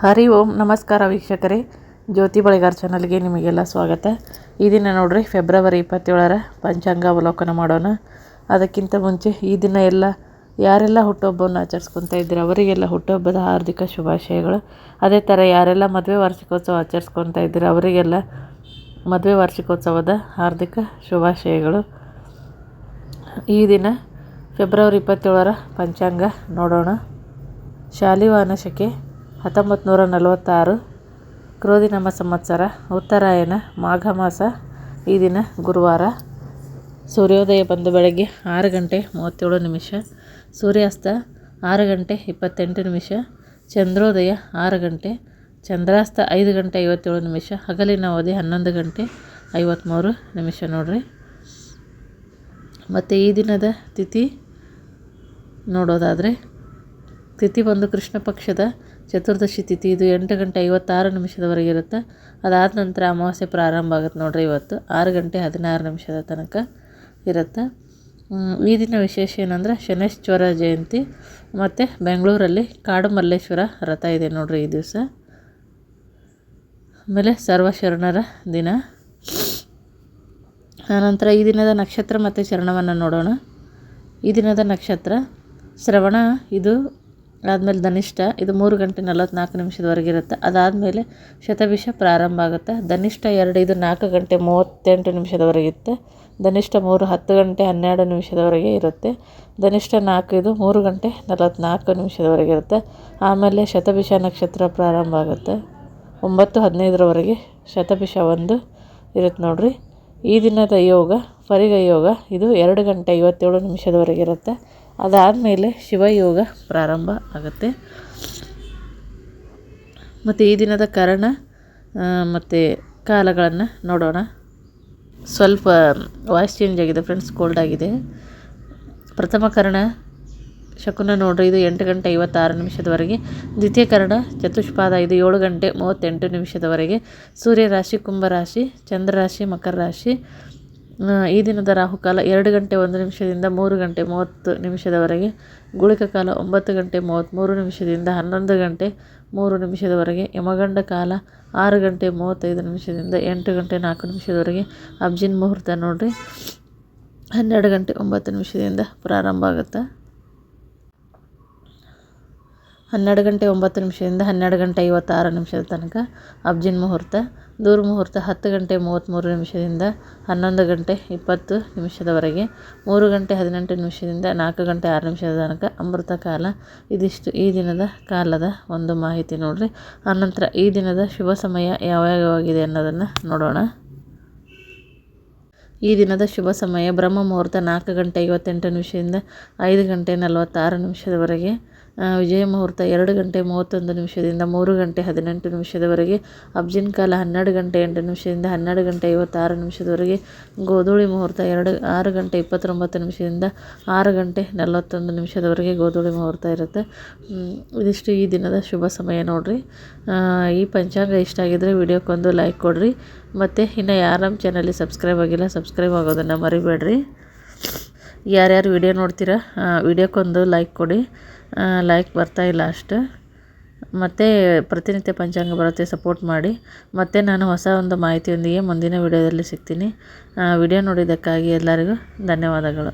ಹರಿ ಓಂ, ನಮಸ್ಕಾರ ವೀಕ್ಷಕರೇ. ಜ್ಯೋತಿ ಬಳಿಗಾರ್ ಚಾನಲ್ಗೆ ನಿಮಗೆಲ್ಲ ಸ್ವಾಗತ. ಈ ದಿನ ನೋಡ್ರಿ, ಫೆಬ್ರವರಿ ಇಪ್ಪತ್ತೇಳರ ಪಂಚಾಂಗ ಅವಲೋಕನ ಮಾಡೋಣ. ಅದಕ್ಕಿಂತ ಮುಂಚೆ ಈ ದಿನ ಎಲ್ಲ ಯಾರೆಲ್ಲ ಹುಟ್ಟುಹಬ್ಬವನ್ನು ಆಚರಿಸ್ಕೊತಾ ಇದ್ದೀರ, ಅವರಿಗೆಲ್ಲ ಹುಟ್ಟುಹಬ್ಬದ ಹಾರ್ದಿಕ ಶುಭಾಶಯಗಳು. ಅದೇ ಥರ ಯಾರೆಲ್ಲ ಮದುವೆ ವಾರ್ಷಿಕೋತ್ಸವ ಆಚರಿಸ್ಕೊತಾ ಇದ್ದೀರ, ಅವರಿಗೆಲ್ಲ ಮದುವೆ ವಾರ್ಷಿಕೋತ್ಸವದ ಹಾರ್ದಿಕ ಶುಭಾಶಯಗಳು. ಈ ದಿನ ಫೆಬ್ರವರಿ ಇಪ್ಪತ್ತೇಳರ ಪಂಚಾಂಗ ನೋಡೋಣ. ಶಾಲಿವಾನ ಶಕೆ ಹತ್ತೊಂಬತ್ತು ನೂರ ನಲವತ್ತಾರು ಕ್ರೋಧಿನಾಮ ಸಂವತ್ಸರ, ಉತ್ತರಾಯಣ ಮಾಘ ಮಾಸ ಈ ದಿನ ಗುರುವಾರ. ಸೂರ್ಯೋದಯ ಬಂದು ಬೆಳಗ್ಗೆ ಆರು ಗಂಟೆ ಮೂವತ್ತೇಳು ನಿಮಿಷ, ಸೂರ್ಯಾಸ್ತ ಆರು ಗಂಟೆ ಇಪ್ಪತ್ತೆಂಟು ನಿಮಿಷ, ಚಂದ್ರೋದಯ ಆರು ಗಂಟೆ, ಚಂದ್ರಾಸ್ತ ಐದು ಗಂಟೆ ಐವತ್ತೇಳು ನಿಮಿಷ, ಹಗಲಿನ ಅವಧಿ ಹನ್ನೊಂದು ಗಂಟೆ ಐವತ್ತ್ಮೂರು ನಿಮಿಷ ನೋಡಿರಿ. ಮತ್ತು ಈ ದಿನದ ತಿಥಿ ನೋಡೋದಾದರೆ, ತಿಥಿ ಬಂದು ಕೃಷ್ಣ ಪಕ್ಷದ ಚತುರ್ದಶಿ ತಿಥಿ ಇದು ಎಂಟು ಗಂಟೆ ಐವತ್ತಾರು ನಿಮಿಷದವರೆಗೆ ಇರುತ್ತೆ. ಅದಾದ ನಂತರ ಅಮಾವಾಸ್ಯೆ ಪ್ರಾರಂಭ ಆಗುತ್ತೆ ನೋಡಿರಿ ಇವತ್ತು. ಆರು ಗಂಟೆ ಹದಿನಾರು ನಿಮಿಷದ ತನಕ ಇರುತ್ತೆ. ಈ ದಿನ ವಿಶೇಷ ಏನಂದ್ರೆ ಶನೇಶ್ವರ ಜಯಂತಿ ಮತ್ತು ಬೆಂಗಳೂರಲ್ಲಿ ಕಾಡು ಮಲ್ಲೇಶ್ವರ ರಥ ಇದೆ ನೋಡಿರಿ ಈ ದಿವಸ. ಆಮೇಲೆ ಸರ್ವಶರಣರ ದಿನ. ಆನಂತರ ಈ ದಿನದ ನಕ್ಷತ್ರ ಮತ್ತು ಶರಣವನ್ನು ನೋಡೋಣ. ಈ ದಿನದ ನಕ್ಷತ್ರ ಶ್ರವಣ, ಇದು ಆದಮೇಲೆ ಧನಿಷ್ಠ ಇದು ಮೂರು ಗಂಟೆ ನಲವತ್ತ್ನಾಲ್ಕು ನಿಮಿಷದವರೆಗೆ ಇರುತ್ತೆ. ಅದಾದಮೇಲೆ ಶತವಿಷ ಪ್ರಾರಂಭ ಆಗುತ್ತೆ. ಧನಿಷ್ಠ ಎರಡು ಇದು ನಾಲ್ಕು ಗಂಟೆ ಮೂವತ್ತೆಂಟು ನಿಮಿಷದವರೆಗೆ ಇರುತ್ತೆ. ಧನಿಷ್ಠ ಮೂರು ಹತ್ತು ಗಂಟೆ ಹನ್ನೆರಡು ನಿಮಿಷದವರೆಗೆ ಇರುತ್ತೆ. ಧನಿಷ್ಠ ನಾಲ್ಕು, ಇದು ಮೂರು ಗಂಟೆ ನಲವತ್ತ್ನಾಲ್ಕು ನಿಮಿಷದವರೆಗೆ ಇರುತ್ತೆ. ಆಮೇಲೆ ಶತಭಿಷ ನಕ್ಷತ್ರ ಪ್ರಾರಂಭ ಆಗುತ್ತೆ. ಒಂಬತ್ತು ಹದಿನೈದರವರೆಗೆ ಶತಭಿಷ ಒಂದು ಇರುತ್ತೆ ನೋಡಿರಿ. ಈ ದಿನದ ಯೋಗ ಫರಿಗ ಯೋಗ. ಇದು ಎರಡು ಗಂಟೆ ಐವತ್ತೇಳು ನಿಮಿಷದವರೆಗೆ ಇರುತ್ತೆ. ಅದಾದಮೇಲೆ ಶಿವಯೋಗ ಪ್ರಾರಂಭ ಆಗುತ್ತೆ. ಮತ್ತು ಈ ದಿನದ ಕರಣ ಮತ್ತು ಕಾಲಗಳನ್ನು ನೋಡೋಣ. ಸ್ವಲ್ಪ ವಾಯ್ಸ್ ಚೇಂಜ್ ಆಗಿದೆ ಫ್ರೆಂಡ್ಸ್ ಕೋಲ್ಡ್ ಆಗಿದೆ. ಪ್ರಥಮ ಕರ್ಣ, ಶಕುನ ನೋಡ್ರಿ, ಇದು ಎಂಟು ಗಂಟೆ ಐವತ್ತಾರು ನಿಮಿಷದವರೆಗೆ. ದ್ವಿತೀಯ ಕರ್ಣ, ಚತುಷ್ಪಾದ ಇದು ಏಳು ಗಂಟೆ ಮೂವತ್ತೆಂಟು ನಿಮಿಷದವರೆಗೆ. ಸೂರ್ಯ ರಾಶಿ ಕುಂಭರಾಶಿ, ಚಂದ್ರರಾಶಿ ಮಕರ ರಾಶಿ ಈ ದಿನದ ರಾಹುಕಾಲ ಎರಡು ಗಂಟೆ ಒಂದು ನಿಮಿಷದಿಂದ ಮೂರು ಗಂಟೆ ಮೂವತ್ತು ನಿಮಿಷದವರೆಗೆ, ಗುಳಿಕ ಕಾಲ ಒಂಬತ್ತು ಗಂಟೆ ಮೂವತ್ತ್ಮೂರು ನಿಮಿಷದಿಂದ ಹನ್ನೊಂದು ಗಂಟೆ ಮೂರು ನಿಮಿಷದವರೆಗೆ, ಯಮಗಂಡ ಕಾಲ ಆರು ಗಂಟೆ ಮೂವತ್ತೈದು ನಿಮಿಷದಿಂದ ಎಂಟು ಗಂಟೆ ನಾಲ್ಕು ನಿಮಿಷದವರೆಗೆ, ಅಬ್ಜಿನ್ ಮುಹೂರ್ತ ನೋಡಿರಿ, ಹನ್ನೆರಡು ಗಂಟೆ ಒಂಬತ್ತು ನಿಮಿಷದಿಂದ ಪ್ರಾರಂಭ ಆಗುತ್ತೆ? ಹನ್ನೆರಡು ಗಂಟೆ ಒಂಬತ್ತು ನಿಮಿಷದಿಂದ ಹನ್ನೆರಡು ಗಂಟೆ ಐವತ್ತಾರು ನಿಮಿಷದ ತನಕ ಅಬ್ಜಿನ್ ಮುಹೂರ್ತ, ದೂರ ಮುಹೂರ್ತ ಹತ್ತು ಗಂಟೆ ಮೂವತ್ತ್ಮೂರು ನಿಮಿಷದಿಂದ ಹನ್ನೊಂದು ಗಂಟೆ ಇಪ್ಪತ್ತು ನಿಮಿಷದವರೆಗೆ, ಮೂರು ಗಂಟೆ ಹದಿನೆಂಟು ನಿಮಿಷದಿಂದ ನಾಲ್ಕು ಗಂಟೆ ಆರು ನಿಮಿಷದ ತನಕ ಅಮೃತ ಕಾಲ. ಇದಿಷ್ಟು ಈ ದಿನದ ಕಾಲದ ಒಂದು ಮಾಹಿತಿ ನೋಡಿರಿ. ಆನಂತರ ಈ ದಿನದ ಶುಭ ಸಮಯ ಯಾವ್ಯಾವಾಗಿದೆ ಅನ್ನೋದನ್ನು ನೋಡೋಣ. ಈ ದಿನದ ಶುಭ ಸಮಯ ಬ್ರಹ್ಮ ಮುಹೂರ್ತ ನಾಲ್ಕು ಗಂಟೆ ಐವತ್ತೆಂಟು ನಿಮಿಷದಿಂದ ಐದು ಗಂಟೆ ನಲವತ್ತಾರು ನಿಮಿಷದವರೆಗೆ ವಿಜಯ ಮುಹೂರ್ತ ಎರಡು ಗಂಟೆ ಮೂವತ್ತೊಂದು ನಿಮಿಷದಿಂದ ಮೂರು ಗಂಟೆ ಹದಿನೆಂಟು ನಿಮಿಷದವರೆಗೆ, ಅಬ್ಜಿನ್ ಕಾಲ ಹನ್ನೆರಡು ಗಂಟೆ ಎಂಟು ನಿಮಿಷದಿಂದ ಹನ್ನೆರಡು ಗಂಟೆ ಐವತ್ತಾರು ನಿಮಿಷದವರೆಗೆ, ಗೋಧೂಳಿ ಮುಹೂರ್ತ ಎರಡು, ಆರು ಗಂಟೆ ಇಪ್ಪತ್ತೊಂಬತ್ತು ನಿಮಿಷದಿಂದ ಆರು ಗಂಟೆ ನಲವತ್ತೊಂದು ನಿಮಿಷದವರೆಗೆ ಗೋಧೂಳಿ ಮುಹೂರ್ತ ಇರುತ್ತೆ. ಇದಿಷ್ಟು ಈ ದಿನದ ಶುಭ ಸಮಯ ನೋಡಿರಿ. ಈ ಪಂಚಾಂಗ ಇಷ್ಟ ಆಗಿದ್ದರೆ ವಿಡಿಯೋಕ್ಕೊಂದು ಲೈಕ್ ಕೊಡಿರಿ. ಮತ್ತು ಇನ್ನು ಯಾರು ನಮ್ಮ ಚಾನಲಿಗೆ ಸಬ್ಸ್ಕ್ರೈಬ್ ಆಗಿಲ್ಲ, ಸಬ್ಸ್ಕ್ರೈಬ್ ಆಗೋದನ್ನು ಮರಿಬೇಡ್ರಿ. ಯಾರ್ಯಾರು ವಿಡಿಯೋ ನೋಡ್ತೀರಾ ವಿಡಿಯೋಕ್ಕೊಂದು ಲೈಕ್ ಕೊಡಿ. ಲೈಕ್ ಬರ್ತಾಯಿಲ್ಲ ಅಷ್ಟು. ಮತ್ತು ಪ್ರತಿನಿತ್ಯ ಪಂಚಾಂಗ ಬರುತ್ತೆ ಸಪೋರ್ಟ್ ಮಾಡಿ. ಮತ್ತು ನಾನು ಹೊಸ ಒಂದು ಮಾಹಿತಿಯೊಂದಿಗೆ ಮುಂದಿನ ವಿಡಿಯೋದಲ್ಲಿ ಸಿಗ್ತೀನಿ. ವಿಡಿಯೋ ನೋಡಿದ್ದಕ್ಕಾಗಿ ಎಲ್ಲರಿಗೂ ಧನ್ಯವಾದಗಳು.